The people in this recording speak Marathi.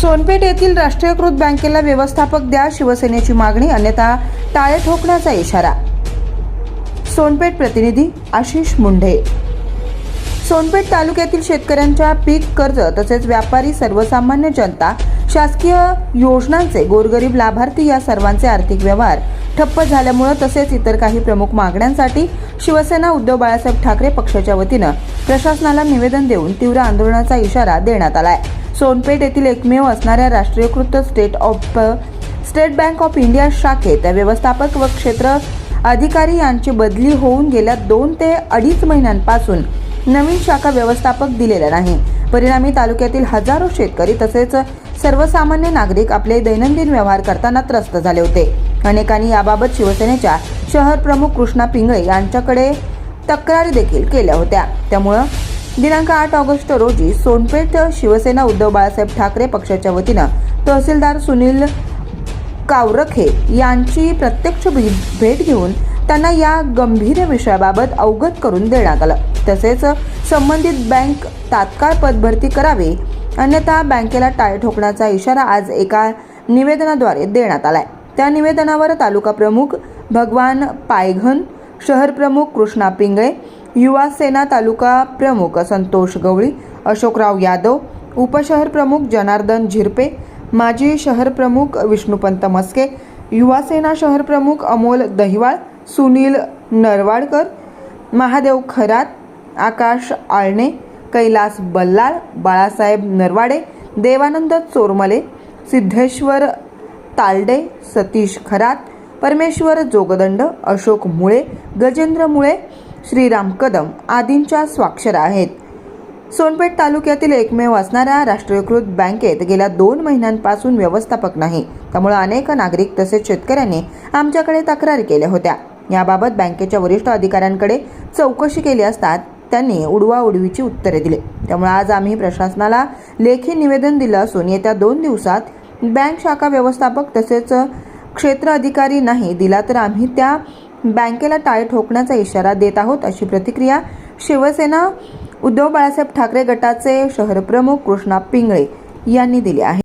सोनपेठ येथील राष्ट्रीयकृत बँकेला व्यवस्थापक द्या शिवसेनेची मागणी अन्यथा टाळे ठोकण्याचा इशारा. सोनपेठ प्रतिनिधी आशिष मुंढे. सोनपेठ तालुक्यातील शेतकऱ्यांच्या पीक कर्ज तसेच व्यापारी सर्वसामान्य जनता शासकीय योजनांचे गोरगरीब लाभार्थी या सर्वांचे आर्थिक व्यवहार ठप्प झाल्यामुळे तसेच इतर काही प्रमुख मागण्यांसाठी शिवसेना उद्धव बाळासाहेब ठाकरे पक्षाच्या वतीनं प्रशासनाला निवेदन देऊन तीव्र आंदोलनाचा इशारा देण्यात आला आहे सोनपेठ येथील एकमेव असणाऱ्या राष्ट्रीयकृत state of state bank of India शाखेत व्यवस्थापक व क्षेत्र अधिकारी यांची बदली होऊन गेल्या दोन ते अडीच महिन्यांपासून नवीन शाखा व्यवस्थापक दिलेला नाही. परिणामी तालुक्यातील हजारो शेतकरी तसेच सर्वसामान्य नागरिक आपले दैनंदिन व्यवहार करताना त्रस्त झाले होते. अनेकांनी याबाबत शिवसेनेच्या शहर प्रमुख कृष्णा पिंगळे यांच्याकडे तक्रारी देखील केल्या होत्या. त्यामुळं दिनांक आठ ऑगस्ट रोजी सोनपेठ शिवसेना उद्धव बाळासाहेब ठाकरे पक्षाच्या वतीनं तहसीलदार सुनील कावरखे यांची प्रत्यक्ष भी- भेट घेऊन त्यांना या गंभीर विषयाबाबत अवगत करून देण्यात आलं. तसेच संबंधित बँक तात्काळ पदभरती करावी अन्यथा बँकेला टाळ ठोकण्याचा इशारा आज एका निवेदनाद्वारे देण्यात आलाय. त्या निवेदनावर तालुका प्रमुख भगवान पायघन शहर प्रमुख कृष्णा पिंगळे युवा सेना तालुका प्रमुख संतोष गवळी अशोकराव यादव उपशहर प्रमुख जनार्दन झिरपे माजी शहर प्रमुख विष्णुपंत मस्के युवा सेना शहर प्रमुख अमोल दहिवाळ सुनील नरवाडकर महादेव खरात आकाश आळणे कैलास बल्लाळ बाळासाहेब नरवाडे देवानंद चोरमले सिद्धेश्वर तालडे सतीश खरात परमेश्वर जोगदंड अशोक मुळे गजेंद्र मुळे श्रीराम कदम आदींच्या स्वाक्षऱ्या आहेत. सोनपेठ तालुक्यातील एकमेव असणाऱ्या राष्ट्रीयकृत बँकेत गेल्या दोन महिन्यांपासून व्यवस्थापक नाही. त्यामुळे अनेक नागरिक तसेच शेतकऱ्यांनी आमच्याकडे तक्रारी केल्या होत्या. याबाबत बँकेच्या वरिष्ठ अधिकाऱ्यांकडे चौकशी केली असता त्यांनी उडवाउडवीची उत्तरे दिली. त्यामुळे आज आम्ही प्रशासनाला लेखी निवेदन दिलं असून येत्या दोन दिवसात बँक शाखा व्यवस्थापक तसेच क्षेत्र अधिकारी नाही दिला तर आम्ही त्या बँकेला टाळे ठोकण्याचा इशारा देत आहोत अशी प्रतिक्रिया शिवसेना उद्धव बाळासाहेब ठाकरे गटाचे शहर प्रमुख कृष्णा पिंगळे यांनी दिली आहे.